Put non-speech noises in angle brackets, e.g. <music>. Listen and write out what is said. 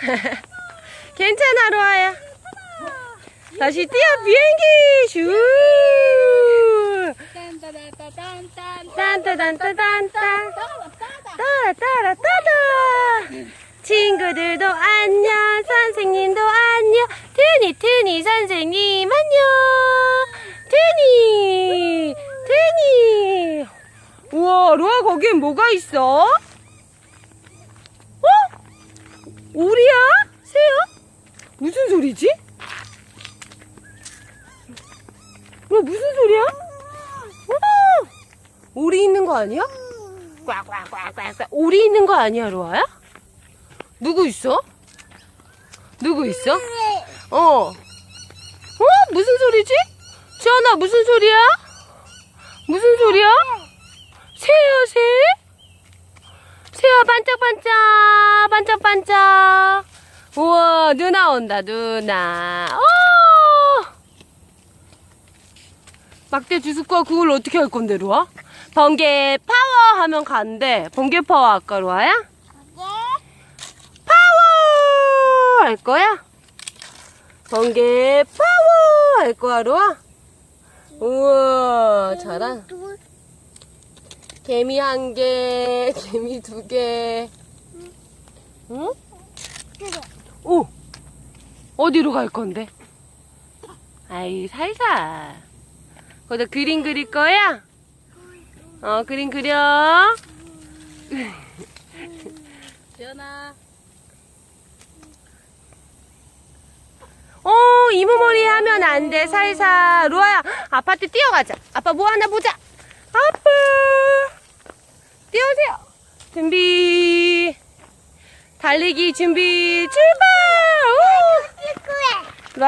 <laughs> 괜찮아, 로아야. 다시 뛰어, 비행기! 슈! 딴따단따단딴. 따라, 따라, 따다! 친구들도 안녕, 선생님도 안녕, 트니, 트니, 선생님 안녕! 트니! 트니! 우와, 로아, 거기엔 뭐가 있어? 어? 오리야? 새야? 무슨 소리지? 뭐 무슨 소리야? 어! 오리 있는 거 아니야? 꽉꽉꽉꽉꽉 오리 있는 거 아니야 로아야? 누구 있어? 누구 있어? 어. 어? 무슨 소리지? 지연아 무슨 소리야? 무슨 소리야? 새야 새? 반짝반짝 반짝반짝 우와 누나 온다 누나 어! 막대 주스과 그걸 어떻게 할 건데 로아? 번개 파워 하면 간대 번개 파워 할까 로아야? 파워 할 거야? 번개 파워 할 거야 로아? 우와 잘한 개미 한 개, 개미 두 개. 응? 오! 어디로 갈 건데? 아이, 살살. 거기다 그림 그릴 거야? 어, 그림 그려. <laughs> 지연아. 어, 이모머리 하면 안 돼, 살살. 로아야, 아파트 뛰어가자. 아빠 뭐 하나 보자. 아빠! 뛰어오세요. 준비. 달리기 준비, 출발!